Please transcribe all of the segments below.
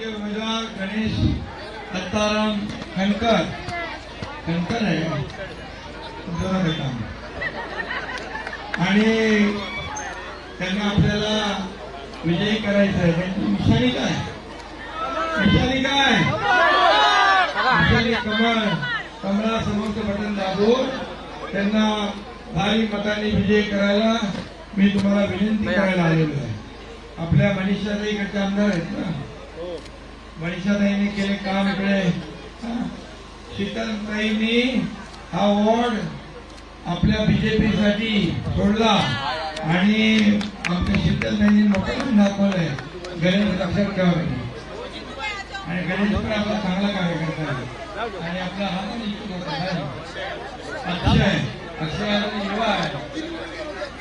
महायुतीचे उमेदवार गणेश दत्ताराम खनकर. खनकर आहे. जोरात आहे आणि त्यांना आपल्याला विजयी करायचं आहे. त्यांची निशाणी काय? निशाणी काय? निशाणी कमळ. कमळासमोरचं बटन दाबून त्यांना भारी मताने विजयी करायला मी तुम्हाला विनंती करायला आलेलो आहे. आपल्या मनीषाताई इकडचे आमदार आहेत ना? मनीषाताईने केले काम इकडे. शीतलताईंनी हा वॉर्ड आपल्या बीजेपी साठी सोडला. आणि आमच्या शीतलताईंनी मोठं दाखवलंय. गणेश लक्षात ठेवावे आणि गणेश पण आपला चांगला कार्यकर्ता आहे. आणि आपला हा पण इच्छुक होता अक्षय अक्षय युवा आहे.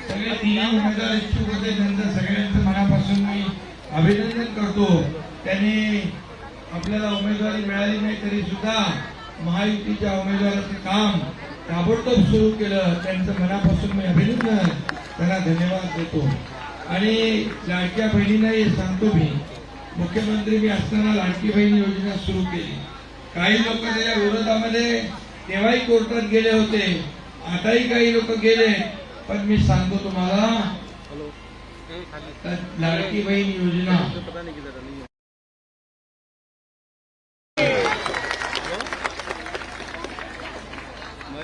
सगळे तिन्ही उमेदवार इच्छुक होते. त्यांचं सगळ्यांचं मनापासून मी अभिनंदन करतो. त्यांनी आपल्याला उमेदवारी मिळाली नाही तरी सुद्धा महायुतीच्या उमेदवाराचं काम ताबडतोब सुरू केलं. त्यांचं मनापासून मी अभिनंदन. त्यांना धन्यवाद देतो. आणि लाडक्या बहिणींनाही सांगतो मी मुख्यमंत्री मी असताना लाडकी बहीण योजना सुरू केली. काही लोक त्याच्या विरोधामध्ये तेव्हाही कोर्टात गेले होते. आताही काही लोक गेले पण मी सांगतो तुम्हाला लाडकी बहीण योजना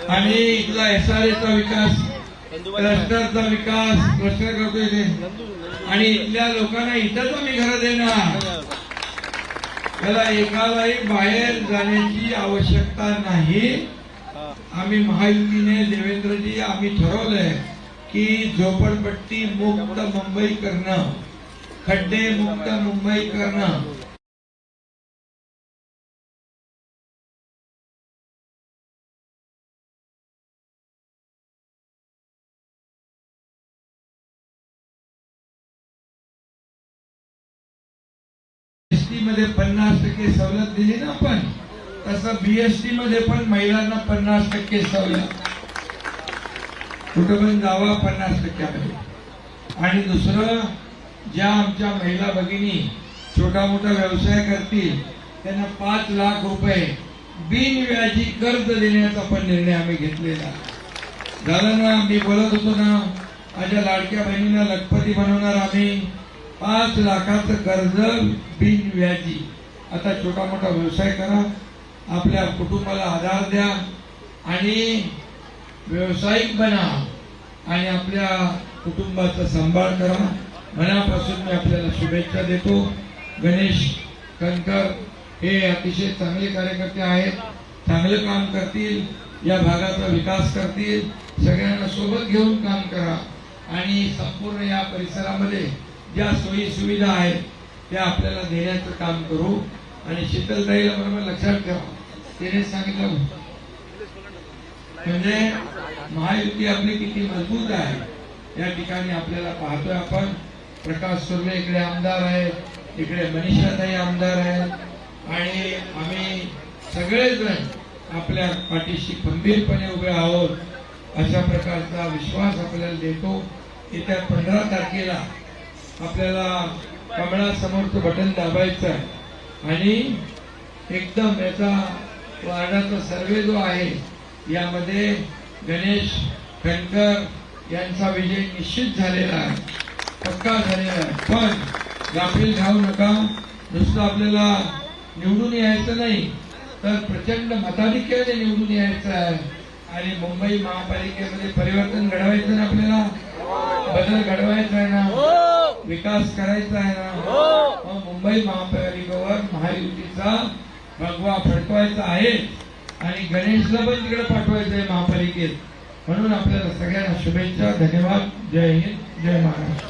आणि इथला एस आर चा विकास क्लस्टरचा विकास क्लस्टर करतोय ते. आणि इथल्या लोकांना इथंच आम्ही घरं देणार. त्याला एकालाही बाहेर जाण्याची आवश्यकता नाही. आम्ही महायुतीने देवेंद्रजी आम्ही ठरवलंय की झोपडपट्टी मुक्त मुंबई करणं खड्डे मुक्त मुंबई करणं. मध्ये पन्नास टक्के सवलत दिली ना आपण तसं बीएसटी मध्ये पण महिलांना पन्नास टक्के सवलत. कुठं पण जावा पन्नास टक्क्यामध्ये? आणि दुसरं ज्या आमच्या महिला भगिनी छोटा मोठा व्यवसाय करतील त्यांना पाच लाख रुपये बिनव्याजी कर्ज देण्याचा पण निर्णय आम्ही घेतलेला. झालं ना मी बोलत होतो ना माझ्या लाडक्या बहिणीला लखपती बनवणार आम्ही. पाच लाखाचं कर्ज बिनव्याजी. आता छोटा मोठा व्यवसाय करा. आपल्या कुटुंबाला आधार द्या आणि व्यावसायिक बना आणि आपल्या कुटुंबाचा सांभाळ करा. मनापासून मी आपल्याला शुभेच्छा देतो. गणेश कणकर हे अतिशय चांगले कार्यकर्ते आहेत. चांगलं काम करतील. या भागाचा विकास करतील. सगळ्यांना सोबत घेऊन काम करा. आणि संपूर्ण या परिसरामध्ये ज्या सोयी सुविधा आहेत त्या आपल्याला देण्याचं काम करू आणि शीतलताईला बरोबर लक्षात ठेवा. तिने सांगितलं म्हणजे महायुती आपली किती मजबूत आहे. या ठिकाणी आपल्याला पाहतोय आपण. प्रकाश सुर्वे इकडे आमदार आहेत इकडे मनीषाताई आमदार आहेत. आणि आम्ही सगळेजण आपल्या पाठीशी खंबीरपणे उभे आहोत. अशा प्रकारचा विश्वास आपल्याला देतो. येत्या पंधरा तारखेला आपल्याला कमळासमोरचं बटन दाबायचं आहे. आणि एकदम याचा वार्डाचा सर्वे जो आहे यामध्ये गणेश खनकर यांचा विजय निश्चित झालेला आहे. पक्का झालेला आहे. पण गाफील घाऊ नका. नुसतं आपल्याला निवडून यायचं नाही तर प्रचंड मताधिक्याने निवडून यायचं आहे. आणि मुंबई महापालिकेमध्ये परिवर्तन घडवायचं ना आपल्याला? बदल घडवायचा आहे ना? विकास करायचा आहे ना? मग मुंबई महापालिकेवर महायुतीचा भगवा फडकवायचा आहे आणि गणेशला पण तिकडे पाठवायचं आहे महापालिकेत. म्हणून आपल्याला सगळ्यांना शुभेच्छा धन्यवाद. जय हिंद जय महाराष्ट्र.